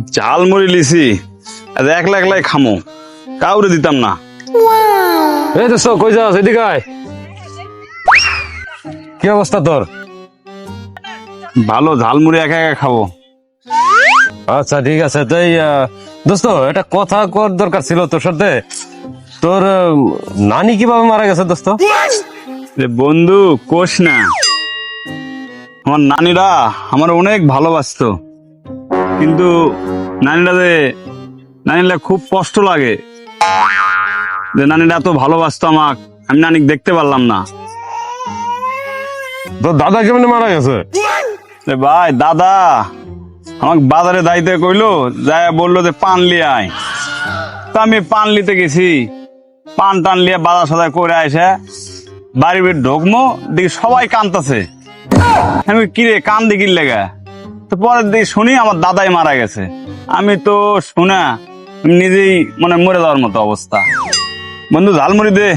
ঝাল মুড়ি লিছি আর একলা একলাই খামো। কাউরে দিতাম না। এই দোস্ত কই যাস? এদিকে আয়। কি অবস্থা তোর? ভালো ঝাল মুড়ি একা একা খাব। আচ্ছা ঠিক আছে। তাই আহ, দোস্ত একটা কথা কর দরকার ছিল তোর সাথে। তোর নানি কীভাবে মারা গেছে দোস্ত? বন্ধু কোষ না। আমার নানিরা আমার অনেক ভালোবাসতো। কিন্তু নানিরা যে নানিরা খুব কষ্ট লাগে। যে নানিরা এত ভালোবাসতো আমাক আমি নানিক দেখতে পারলাম না। তোর দাদা কেমনে মারা গেছে? ভাই দাদা আমাকে বাজারে দায়িত্ব কইলো যায় বলল যে পান লিয়ে আয়। তা আমি পান লিতে গেছি। পান টান লিয়ে বাজার সাজার করে আসে বাড়ি ঢোকমো দেখি সবাই কান্দতেছে আমি কিরে কান দিকির লেগা তো পরের দিন শুনি আমার দাদাই মারা গেছে। আমি তো শোনা নিজেই মানে মরে যাওয়ার মতো অবস্থা। বন্ধু, ঝালমুড়ি দে।